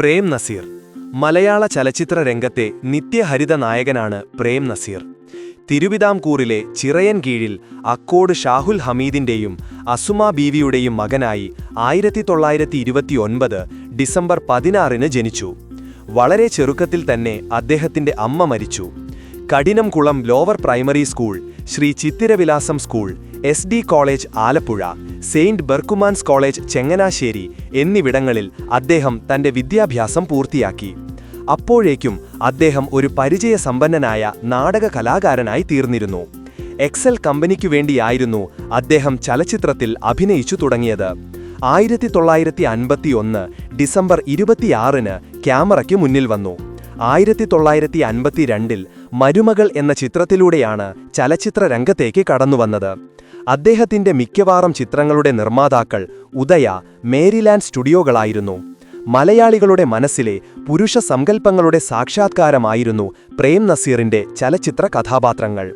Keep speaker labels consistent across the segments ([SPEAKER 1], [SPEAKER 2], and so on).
[SPEAKER 1] പ്രേം നസീർ. മലയാള ചലച്ചിത്ര രംഗത്തെ നിത്യഹരിത നായകനാണ് പ്രേം നസീർ. തിരുവിതാംകൂറിലെ ചിറയൻ കീഴിൽ അക്കോട് ഷാഹുൽ ഹമീദിന്റെയും അസുമ ബീവിയുടെയും മകനായി ആയിരത്തി തൊള്ളായിരത്തി ഇരുപത്തിയൊൻപത് ഡിസംബർ പതിനാറിന് ജനിച്ചു. വളരെ ചെറുക്കത്തിൽ തന്നെ അദ്ദേഹത്തിന്റെ അമ്മ മരിച്ചു. Kadinamkulam lower primary school Sree Chithiravilasam school S college Alappuzha. Saint Berchmans college Changanassery എന്നിവിടങ്ങളിൽ അദ്ദേഹം തന്റെ വിദ്യാഭ്യാസം പൂർത്തിയാക്കി. അപ്പോഴേക്കും അദ്ദേഹം ഒരു പരിചയസമ്പന്നനായ നാടക കലാകാരനായി തീർന്നിരുന്നു. എക്സൽ കമ്പനിക്കു വേണ്ടിയായിരുന്നു അദ്ദേഹം ചലച്ചിത്രത്തിൽ അഭിനയിച്ചു തുടങ്ങിയത്. ആയിരത്തി തൊള്ളായിരത്തി അൻപത്തിയൊന്ന് ഡിസംബർ ഇരുപത്തിയാറിന് ക്യാമറയ്ക്ക് മുന്നിൽ വന്നു. ആയിരത്തി തൊള്ളായിരത്തി അൻപത്തിരണ്ടിൽ മരുമകൾ എന്ന ചിത്രത്തിലൂടെയാണ് ചലച്ചിത്ര രംഗത്തേക്ക് കടന്നുവന്നത്. അദ്ദേഹത്തിന്റെ മിക്കവാറും ചിത്രങ്ങളുടെ നിർമ്മാതാക്കൾ ഉദയ മേരിലാൻഡ് സ്റ്റുഡിയോകളായിരുന്നു. മലയാളികളുടെ മനസ്സിലെ പുരുഷ സങ്കല്പങ്ങളുടെ സാക്ഷാത്കാരമായിരുന്നു പ്രേം നസീറിന്റെ ചലച്ചിത്ര കഥാപാത്രങ്ങൾ.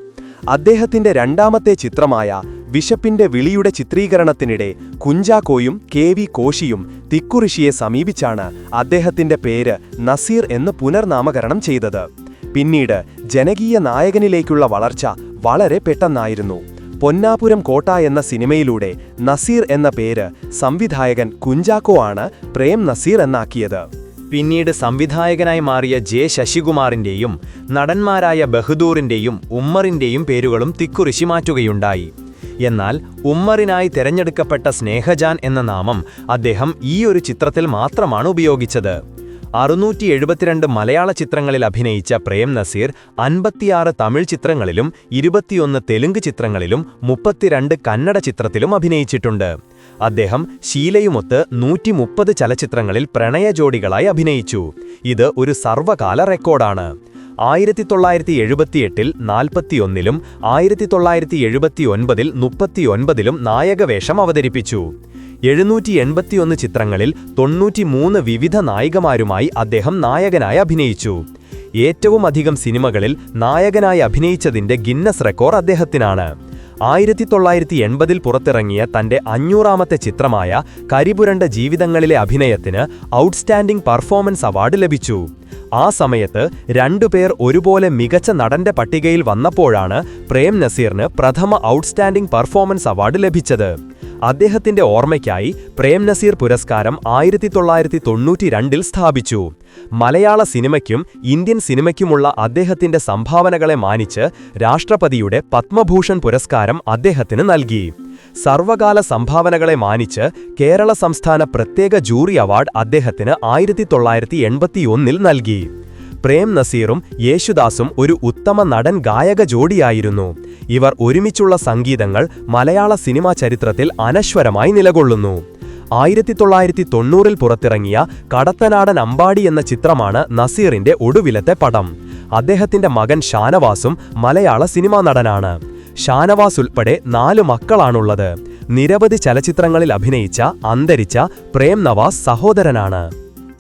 [SPEAKER 1] അദ്ദേഹത്തിന്റെ രണ്ടാമത്തെ ചിത്രമായ വിശപ്പിന്റെ വിളിയുടെ ചിത്രീകരണത്തിനിടെ കുഞ്ചാക്കോയും കെ വി കോശിയും തിക്കുറിഷിയെ സമീപിച്ചാണ് അദ്ദേഹത്തിന്റെ പേര് നസീർ എന്ന് പുനർനാമകരണം ചെയ്തത്. പിന്നീട് ജനകീയ നായകനിലേക്കുള്ള വളർച്ച വളരെ പെട്ടെന്നായിരുന്നു. പൊന്നാപുരം കോട്ട എന്ന സിനിമയിലൂടെ നസീർ എന്ന പേര് സംവിധായകൻ കുഞ്ചാക്കോ ആണ് പ്രേം നസീർ എന്നാക്കിയത്.
[SPEAKER 2] പിന്നീട് സംവിധായകനായി മാറിയ ജെ ശശികുമാറിന്റെയും നടന്മാരായ ബഹദൂറിന്റെയും ഉമ്മറിന്റെയും പേരുകളും തിക്കുറിശി മാറ്റുകയുണ്ടായി. എന്നാൽ ഉമ്മറിനായി തെരഞ്ഞെടുക്കപ്പെട്ട സ്നേഹജാൻ എന്ന നാമം അദ്ദേഹം ഈ ഒരു ചിത്രത്തിൽ മാത്രമാണ് ഉപയോഗിച്ചത്. അറുന്നൂറ്റി എഴുപത്തിരണ്ട് മലയാള ചിത്രങ്ങളിൽ അഭിനയിച്ച പ്രേം നസീർ അൻപത്തിയാറ് തമിഴ് ചിത്രങ്ങളിലും ഇരുപത്തിയൊന്ന് തെലുങ്ക് ചിത്രങ്ങളിലും മുപ്പത്തിരണ്ട് കന്നഡ ചിത്രത്തിലും അഭിനയിച്ചിട്ടുണ്ട്. അദ്ദേഹം ശീലയുമൊത്ത് നൂറ്റി മുപ്പത് ചലച്ചിത്രങ്ങളിൽ പ്രണയജോഡികളായി അഭിനയിച്ചു. ഇത് ഒരു സർവകാല റെക്കോർഡാണ്. ആയിരത്തി തൊള്ളായിരത്തി എഴുപത്തിയെട്ടിൽ നാൽപ്പത്തിയൊന്നിലും ആയിരത്തി തൊള്ളായിരത്തി എഴുപത്തിയൊൻപതിൽ മുപ്പത്തിയൊൻപതിലും നായകവേഷം അവതരിപ്പിച്ചു. എഴുന്നൂറ്റി എൺപത്തിയൊന്ന് ചിത്രങ്ങളിൽ തൊണ്ണൂറ്റിമൂന്ന് വിവിധ നായികമാരുമായി അദ്ദേഹം നായകനായി അഭിനയിച്ചു. ഏറ്റവും അധികം സിനിമകളിൽ നായകനായി അഭിനയിച്ചതിന്റെ ഗിന്നസ് റെക്കോർഡ് അദ്ദേഹത്തിനാണ്. ആയിരത്തി തൊള്ളായിരത്തി എൺപതിൽ പുറത്തിറങ്ങിയ തന്റെ അഞ്ഞൂറാമത്തെ ചിത്രമായ കരിപുരണ്ട ജീവിതങ്ങളിലെ അഭിനയത്തിന് ഔട്ട്സ്റ്റാൻഡിംഗ് പെർഫോമൻസ് അവാർഡ് ലഭിച്ചു. ആ സമയത്ത് രണ്ടുപേർ ഒരുപോലെ മികച്ച നടന്റെ പട്ടികയിൽ വന്നപ്പോഴാണ് പ്രേം നസീറിന് പ്രഥമ ഔട്ട്സ്റ്റാൻഡിംഗ് പെർഫോമൻസ് അവാർഡ് ലഭിച്ചത്. അദ്ദേഹത്തിന്റെ ഓർമ്മയ്ക്കായി പ്രേം നസീർ പുരസ്കാരം ആയിരത്തി തൊള്ളായിരത്തി തൊണ്ണൂറ്റിരണ്ടിൽ സ്ഥാപിച്ചു. മലയാള സിനിമയ്ക്കും ഇന്ത്യൻ സിനിമയ്ക്കുമുള്ള അദ്ദേഹത്തിന്റെ സംഭാവനകളെ മാനിച്ച് രാഷ്ട്രപതിയുടെ പത്മഭൂഷൺ പുരസ്കാരം അദ്ദേഹത്തിന് നൽകി. സർവകാല സംഭാവനകളെ മാനിച്ച് കേരള സംസ്ഥാന പ്രത്യേക ജൂറി അവാർഡ് അദ്ദേഹത്തിന് ആയിരത്തി തൊള്ളായിരത്തി എൺപത്തിയൊന്നിൽ നൽകി. പ്രേം നസീറും യേശുദാസും ഒരു ഉത്തമ നടൻ ഗായക ജോഡിയായിരുന്നു. ഇവർ ഒരുമിച്ചുള്ള സംഗീതങ്ങൾ മലയാള സിനിമാ ചരിത്രത്തിൽ അനശ്വരമായി നിലകൊള്ളുന്നു. ആയിരത്തി തൊള്ളായിരത്തി തൊണ്ണൂറിൽ പുറത്തിറങ്ങിയ കടത്തനാടൻ അമ്പാടി എന്ന ചിത്രമാണ് നസീറിന്റെ ഒടുവിലത്തെ പടം. അദ്ദേഹത്തിന്റെ മകൻ ഷാനവാസും മലയാള സിനിമാ നടനാണ്. ഷാനവാസ് ഉൾപ്പെടെ നാലു മക്കളാണുള്ളത്. നിരവധി ചലച്ചിത്രങ്ങളിൽ അഭിനയിച്ച അന്തരിച്ച പ്രേം നവാസ് സഹോദരനാണ്.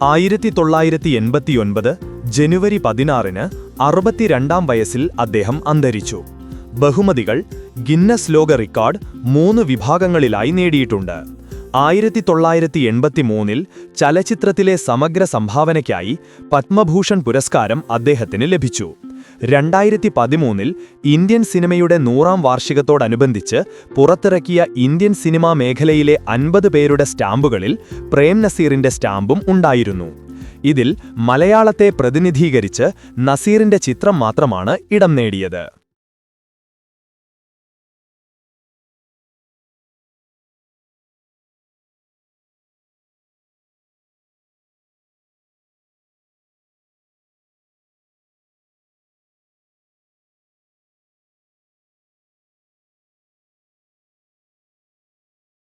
[SPEAKER 1] ആയിരത്തി തൊള്ളായിരത്തി എൺപത്തിയൊൻപത് ജനുവരി പതിനാറിന് അറുപത്തിരണ്ടാം വയസ്സിൽ അദ്ദേഹം അന്തരിച്ചു. ബഹുമതികൾ ഗിന്നസ് ലോക റെക്കോർഡ് മൂന്ന് വിഭാഗങ്ങളിലായി നേടിയിട്ടുണ്ട്. ആയിരത്തി തൊള്ളായിരത്തി എൺപത്തിമൂന്നിൽ ചലച്ചിത്രത്തിലെ സമഗ്ര സംഭാവനയ്ക്കായി പത്മഭൂഷൺ പുരസ്കാരം അദ്ദേഹത്തിന് ലഭിച്ചു. രണ്ടായിരത്തി പതിമൂന്നിൽ ഇന്ത്യൻ സിനിമയുടെ നൂറാം വാർഷികത്തോടനുബന്ധിച്ച് പുറത്തിറക്കിയ ഇന്ത്യൻ സിനിമാ മേഖലയിലെ അൻപത് പേരുടെ സ്റ്റാമ്പുകളിൽ പ്രേം നസീറിന്റെ സ്റ്റാമ്പും ഉണ്ടായിരുന്നു. ഇതിൽ മലയാളത്തെ പ്രതിനിധീകരിച്ച് നസീറിന്റെ ചിത്രം മാത്രമാണ് ഇടം നേടിയത്